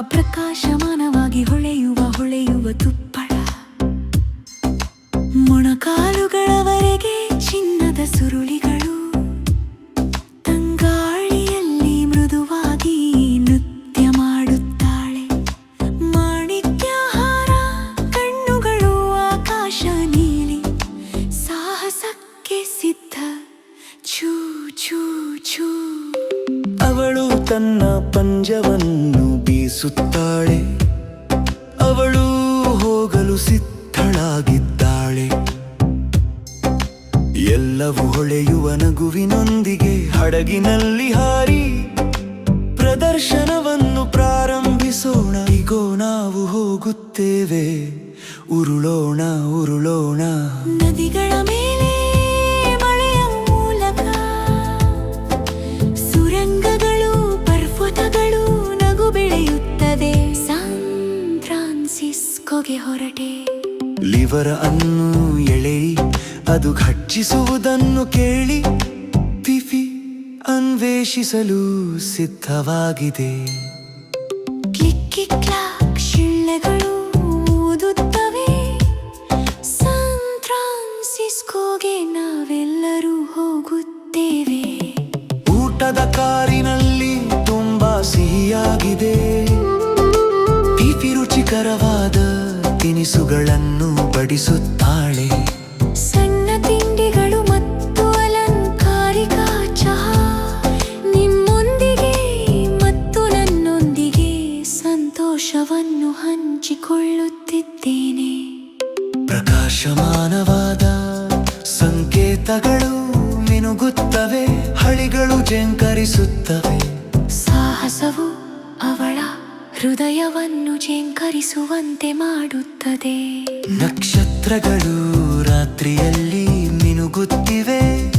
ಪ್ರಕಾಶಮಾನವಾಗಿ ಹೊಳೆಯುವ ಹೊಳೆಯುವ ತುಪ್ಪಳ. ಮೊಣಕಾಲುಗಳವರೆಗೆ ಚಿನ್ನದ ಸುರುಳಿಗಳು. ತಂಗಾಳಿಯಲ್ಲಿ ಮೃದುವಾಗಿ ನೃತ್ಯ ಮಾಡುತ್ತಾಳೆ. ಮಾಣಿಕ್ಯಹಾರ, ಕಣ್ಣುಗಳು ಆಕಾಶ ನೀಲಿ. ಸಾಹಸಕ್ಕೆ ಸಿದ್ಧ. ಚೂ ಛೂ ಛೂ. ಅವಳು ತನ್ನ ಪಂಜವನ್ನು ಬೀಸುತ್ತಾಳೆ ಅವಳು ಹೋಗಲು ಸಿದ್ಧಳಾಗಿದ್ದಾಳೆ. ಎಲ್ಲವೂ ಹೊಳೆಯುವ ನಗುವಿನೊಂದಿಗೆ ಹಡಗಿನಲ್ಲಿ ಹಾರಿ ಪ್ರದರ್ಶನವನ್ನು ಪ್ರಾರಂಭಿಸೋಣ. ಈಗೋ ನಾವು ಹೋಗುತ್ತೇವೆ. ಉರುಳೋಣ ಉರುಳೋಣ. ನದಿಗಳ ಫ್ರಾನ್ಸಿಸ್ಕೋಗೆ ಹೊರಟೆ. ಲಿವರ ಅನ್ನು ಎಳೆ ಅದು ಘಟ್ಟಿಸುವುದನ್ನು ಕೇಳಿ ಪಿಫಿ ಅನ್ವೇಷಿಸಲು ಸಿದ್ಧವಾಗಿದೆ. ಕ್ಲಿಕ್ಕಿ ಕ್ಲಾಕ್ ಶಿಳ್ಳೆಗಳು ಊದುತ್ತವೆ. ಸಾನ್ ಫ್ರಾನ್ಸಿಸ್ಕೋಗೆ ನಾವೆಲ್ಲರೂ ಹೋಗುತ್ತೇವೆ. ಊಟದ ಕಾರಿನಲ್ಲಿ ತಿನಿಸುಗಳನ್ನು ಬಡಿಸುತ್ತಾಳೆ. ಸಣ್ಣ ತಿಂಡಿಗಳು ಮತ್ತು ಅಲಂಕಾರಿಕ ಚಹಾ. ನಿಮ್ಮೊಂದಿಗೆ ಮತ್ತು ನನ್ನೊಂದಿಗೆ ಸಂತೋಷವನ್ನು ಹಂಚಿಕೊಳ್ಳುತ್ತಿದ್ದೇನೆ. ಪ್ರಕಾಶಮಾನವಾದ ಸಂಕೇತಗಳು ಮಿನುಗುತ್ತವೆ ಹಳಿಗಳು ಜಂಕರಿಸುತ್ತವೆ. ಹೃದಯವನ್ನು ಚೇಂಕರಿಸುವಂತೆ ಮಾಡುತ್ತದೆ. ನಕ್ಷತ್ರಗಳು ರಾತ್ರಿಯಲ್ಲಿ ಮಿನುಗುತ್ತಿವೆ.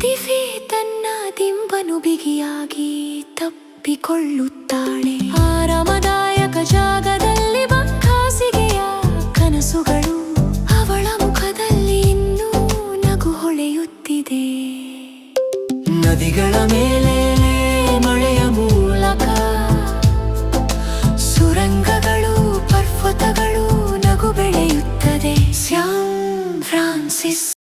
ದಿವೆ ತನ್ನ ದಿಂಬನು ಬಿಗಿಯಾಗಿ ತಪ್ಪಿಕೊಳ್ಳುತ್ತಾಳೆ. ಆರಾಮದಾಯಕ ಜಾಗದಲ್ಲಿ ಬಂಕಾಸಿಗೆಯ ಕನಸುಗಳು ಅವಳ ಮುಖದಲ್ಲಿ ಇನ್ನೂ ನಗು ಹೊಳೆಯುತ್ತಿದೆ. ನದಿಗಳ ಮೇಲೆ